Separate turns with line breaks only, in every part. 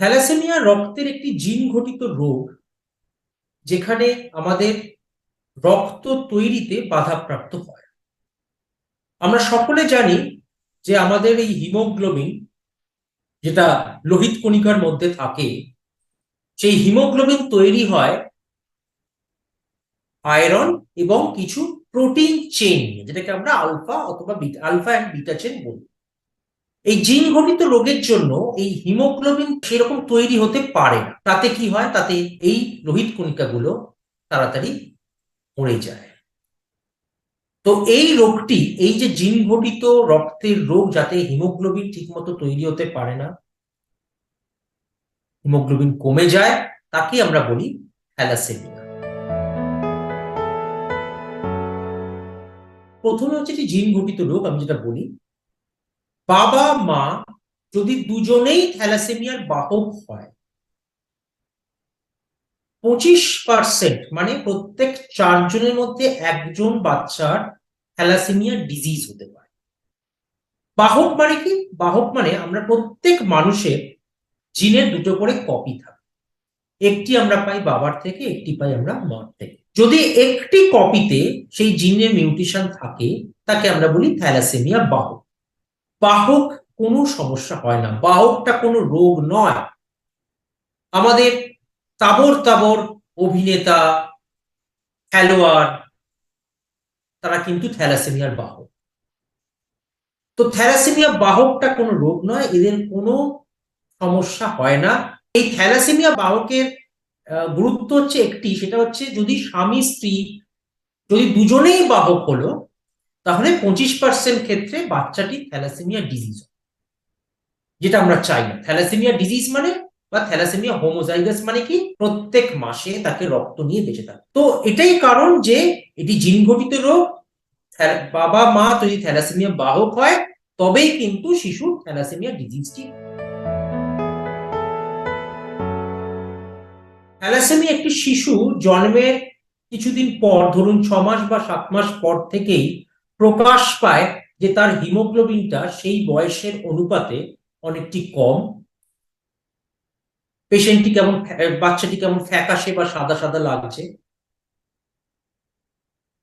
Thalassaemia রক্তের একটি জিন ঘটিত রোগ, যেখানে আমাদের রক্ত তৈরিতে বাধাপ্রাপ্ত হয়। আমরা সকলে জানি যে আমাদের এই হিমোগ্লোবিন, যেটা লোহিত কণিকার মধ্যে থাকে, সেই হিমোগ্লোবিন তৈরি হয় আয়রন এবং কিছু প্রোটিন চেন যেটাকে আমরা আলফা অথবা আলফা অ্যান্ড বিটা চেন বলি। এই জিন ঘটিত রোগের জন্য এই হিমোগ্লোবিন সেরকম তৈরি হতে পারে না। তাতে কি হয়? তাতে এই লোহিত কণিকাগুলো তাড়াতাড়ি মরে যায়। তো এই রোগটি, এই যে জিন ঘটিত রক্তের রোগ যাতে হিমোগ্লোবিন ঠিকমতো তৈরি হতে পারে না, হিমোগ্লোবিন কমে যায়, তাকে আমরা বলি থ্যালাসেমিয়া। প্রথমে হচ্ছে যে জিন ঘটিত রোগ, আমি যেটা বলি বাবা, মা যদি দুজনেই থ্যালাসেমিয়ার বাহক হয়, পঁচিশ পার্সেন্ট মানে প্রত্যেক চারজনের মধ্যে একজন বাচ্চার থ্যালাসেমিয়া ডিজিজ হতে পারে। বাহক মানে কি? বাহক মানে আমরা প্রত্যেক মানুষের জিনের দুটো করে কপি থাকে। একটি আমরা পাই বাবার থেকে, একটি পাই আমরা মার থেকে। যদি একটি কপিতে সেই জিনের মিউটেশন থাকে, তাকে আমরা বলি থ্যালাসেমিয়া বাহক। বাহক কোনো সমস্যা হয় না। বাহকটা কোনো রোগ নয়। আমাদের তাবর তাবর অভিনেতা, খেলোয়াড়, তারা কিন্তু থ্যালাসেমিয়ার বাহক। তো থ্যালাসেমিয়া বাহকটা কোনো রোগ নয়, এদের কোনো সমস্যা হয় না। এই থ্যালাসেমিয়া বাহকের গুরুত্ব হচ্ছে একটি, সেটা হচ্ছে যদি স্বামী, স্ত্রী যদি দুজনেই বাহক হলো তাহলে পঁচিশ পার্সেন্ট ক্ষেত্রে বাচ্চাটি থ্যালাসেমিয়া ডিজিজ যেটা আমরা চাই না। থ্যালাসেমিয়া ডিজিজ মানে বা থ্যালাসেমিয়া হোমোজাইগাস মানে কি? প্রত্যেক মাসে তাকে রক্ত নিয়ে বেঁচে থাকে। তো এটাই কারণ যে এটি জিন ঘটিত রোগ বাবা, মা যদি থ্যালাসেমিয়া বাহক হয়, তবেই কিন্তু শিশুর থ্যালাসেমিয়া ডিজিজটি থ্যালাসেমিয়া একটি শিশু জন্মের কিছুদিন পর, ধরুন ছ মাস বা সাত মাস পর থেকেই প্রকাশ পায় যে তার হিমোগ্লোবিনটা সেই বয়সের অনুপাতে অনেকটি কম। পেশেন্টটি কেমন বাচ্চাটি কেমন ফ্যাকাশে বা সাদা সাদা লাগছে।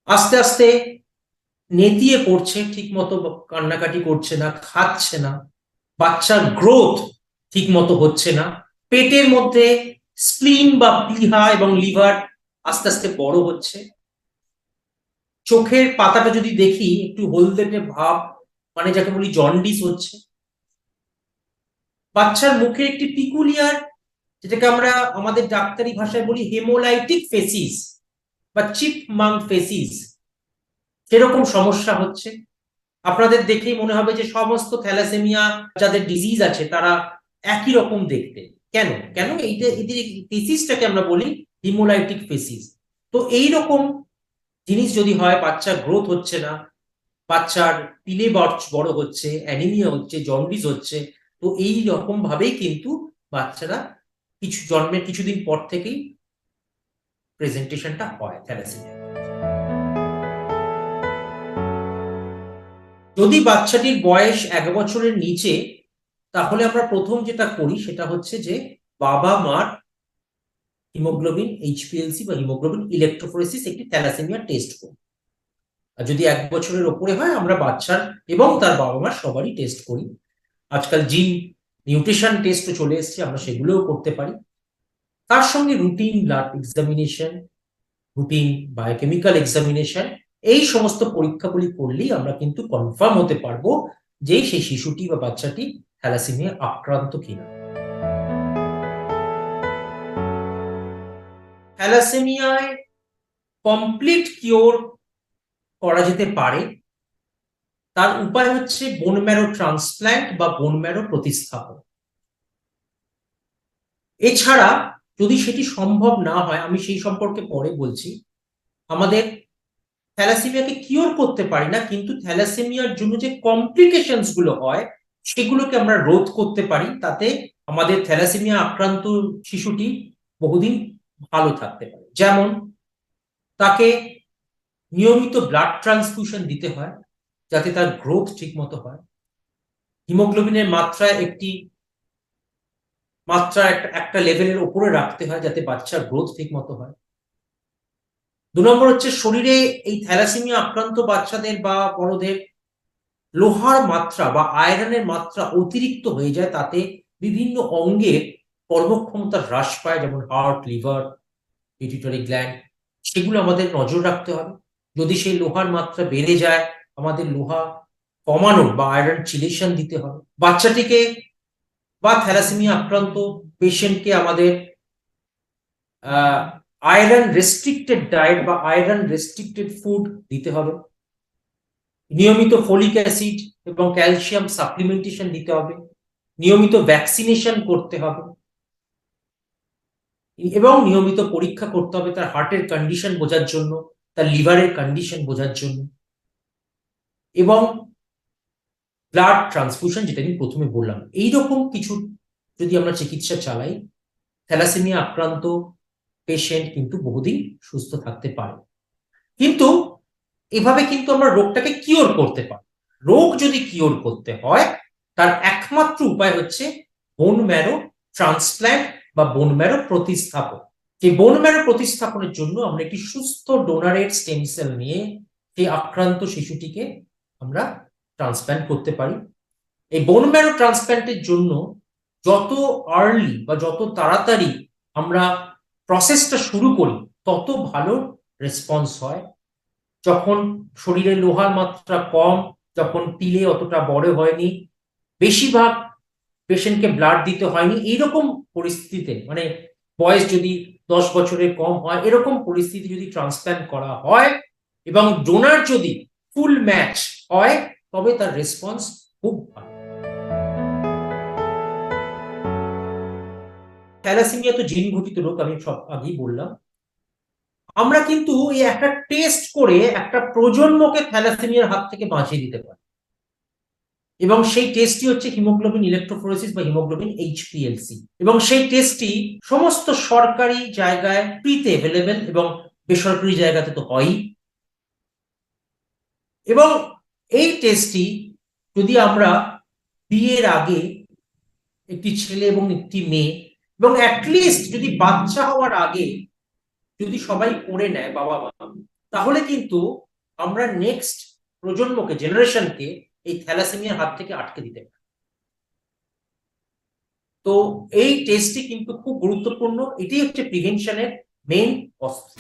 আস্তে আস্তে নেতিয়ে পড়ছে ঠিক মতো কান্নাকাটি করছে না, খাচ্ছে না। বাচ্চার গ্রোথ ঠিক মতো হচ্ছে না। পেটের মধ্যে স্প্লিন বা প্লিহা এবং লিভার আস্তে আস্তে বড় হচ্ছে। চোখের পাতাটা যদি দেখি, একটু হলদেটে ভাব মানে যাকে বলি জন্ডিস হচ্ছে। বাচ্চার মুখে একটি পিকুলিয়ার, যেটাকে আমরা আমাদের ডাক্তারি ভাষায় বলি হেমোলাইটিক ফেসিস বা চিপ মাং ফেসিস। সেরকম সমস্যা হচ্ছে। আপনাদের দেখেই মনে হবে যে সমস্ত থ্যালাসেমিয়া, যাদের ডিজিজ আছে, তারা একই রকম দেখতে। কেন? কেন? এইটা ফেসিসটাকে আমরা বলি হিমোলাইটিক ফেসিস। তো এই রকম জিনিস যদি হয়, বাচ্চার গ্রোথ হচ্ছে না, বাচ্চার পিলে বড় হচ্ছে অ্যানিমিয়া হচ্ছে জন্ডিস হচ্ছে, তো এই রকম ভাবেই কিন্তু বাচ্চারা কিছু জন্মের কিছুদিন পর থেকেই প্রেজেন্টেশনটা হয় থ্যালাসেমিয়া যদি বাচ্চাটির বয়স এক বছরের নিচে, তাহলে আমরা প্রথম যেটা করি সেটা হচ্ছে যে বাবা মার হিমোগ্লোবিন এইচপিএলসি বা হিমোগ্লোবিন ইলেকট্রোফোরেসিস একটি থ্যালাসেমিয়া টেস্ট করি আর যদি এক বছরের ওপরে হয়, আমরা বাচ্চার এবং তার বাবা মার সবারই টেস্ট করি। আজকাল জিন নিউট্রিশন টেস্টও চলে এসছে, আমরা সেগুলোও করতে পারি। তার সঙ্গে routine blood examination routine biochemical examination এই সমস্ত পরীক্ষাগুলি করলেই আমরা কিন্তু কনফার্ম হতে পারব যে সেই শিশুটি বা বাচ্চাটি থ্যালাসেমিয়া আক্রান্ত কিনা। থ্যালাসেমিয়ায় কমপ্লিট কিওর করা যেতে পারে। তার উপায় হচ্ছে বোন ম্যারো ট্রান্সপ্ল্যান্ট বা বোন ম্যারো প্রতিস্থাপন। এছাড়া যদি সেটি সম্ভব না হয়, আমি সেই সম্পর্কে পরে বলছি, আমাদের থ্যালাসেমিয়াকে কিওর করতে পারি না, কিন্তু থ্যালাসেমিয়ার জন্য যে কমপ্লিকেশনসগুলো হয়, সেগুলোকে আমরা রোধ করতে পারি। তাতে আমাদের থ্যালাসেমিয়া আক্রান্ত শিশুটি বহুদিন ভালো থাকতে পারে। যেমন তাকে নিয়মিত ব্লাড ট্রান্সফিউশন দিতে হয় যাতে তার গ্রোথ ঠিক মতো হয়। হিমোগ্লোবিনের মাত্রায় একটি মাত্রা একটা লেভেলের উপরে রাখতে হয় যাতে বাচ্চার গ্রোথ ঠিক মতো হয়। দু নম্বর হচ্ছে শরীরে এই থ্যালাসেমিয়া আক্রান্ত বাচ্চাদের বা বড়দের লোহার মাত্রা বা আয়রনের মাত্রা অতিরিক্ত হয়ে যায় তাতে বিভিন্ন অঙ্গের কর্মক্ষমতা হ্রাস পায়, যেমন হার্ট লিভার পিটুইটারি গ্ল্যান্ড সেগুলো আমাদের নজর রাখতে হবে। যদি সেই লোহার মাত্রা বেড়ে যায়, আমাদের লোহা কমানোর বা আয়রন চিলেশন দিতে হবে। বাচ্চাটিকে বা থ্যালাসেমিয়া আক্রান্ত পেশেন্টকে আমাদের আয়রন রেস্ট্রিক্টেড ডায়েট বা আয়রন রেস্ট্রিক্টেড ফুড দিতে হবে। নিয়মিত ফলিক অ্যাসিড এবং ক্যালসিয়াম সাপ্লিমেন্টেশন দিতে হবে। নিয়মিত ভ্যাকসিনেশন করতে হবে। এবং নিয়মিত পরীক্ষা করতে হবে তার হার্টের কন্ডিশন বোঝার জন্য, তার লিভারের কন্ডিশন বোঝার জন্য এবং ব্লাড ট্রান্সফিউশন যেটা আমি প্রথমে বললাম। এই রকম কিছু যদি আমরা চিকিৎসা চালাই থ্যালাসেমিয়া আক্রান্ত পেশেন্ট কিন্তু বহুদিন সুস্থ থাকতে পারে। কিন্তু এভাবে কিন্তু আমরা রোগটাকে কিওর করতে পারি। রোগ যদি কিওর করতে হয়, তার একমাত্র উপায় হচ্ছে বোন ম্যারো ট্রান্সপ্ল্যান্ট বা বোন ম্যারো প্রতিস্থাপন। এই বোন ম্যারো প্রতিস্থাপনের জন্য আমরা একটি সুস্থ ডোনারের স্টেম সেল নিয়ে সেই আক্রান্ত শিশুটিকে আমরা ট্রান্সপ্ল্যান্ট করতে পারি। এই বোন ম্যারো ট্রান্সপ্ল্যান্টের জন্য যত আর্লি বা যত তাড়াতাড়ি আমরা প্রসেসটা শুরু করি, তত ভালো রেসপন্স হয়। যখন শরীরে লোহার মাত্রা কম, যখন পিলে অতটা বড় হয়নি, বেশিরভাগ পেশেন্টকে ব্লাড দিতে হয়নি, এইরকম পরিস্থিতিতে মানে বয়স যদি দশ বছরের কম হয়, এরকম পরিস্থিতি যদি ট্রান্সপ্ল্যান্ট করা হয় এবং ডোনার যদি ফুল ম্যাচ হয়, তবে তার রেসপন্স খুব ভালো। থ্যালাসেমিয়া তো জিন ঘটিত রোগ, আমি সব আগেই বললাম। আমরা কিন্তু এই একটা টেস্ট করে একটা প্রজন্মকে থ্যালাসেমিয়ার হাত থেকে বাঁচিয়ে দিতে পারি। এবং সেই টেস্টটি হচ্ছে হিমোগ্লোবিন ইলেকট্রোফোরেসিস বা হিমোগ্লোবিন এইচপিএলসি এবং সেই টেস্টটি সমস্ত সরকারি জায়গায় ফ্রিতে অ্যাভেলেবেল এবং বেসরকারি জায়গাতে তো হয়ই। এবং এই টেস্টটি যদি আমরা বিয়ের আগে একটি ছেলে এবং একটি মেয়ে, এবং অ্যাটলিস্ট যদি বাচ্চা হওয়ার আগে যদি সবাই করে নেয় বাবা মা তাহলে কিন্তু আমরা নেক্সট প্রজন্মকে জেনারেশনকে এই থ্যালাসেমিয়ার হাত থেকে আটকে দিতে পারে। তো এই টেস্টটি কিন্তু খুব গুরুত্বপূর্ণ। এটি হচ্ছে প্রিভেনশনের মেইন অস্ত্র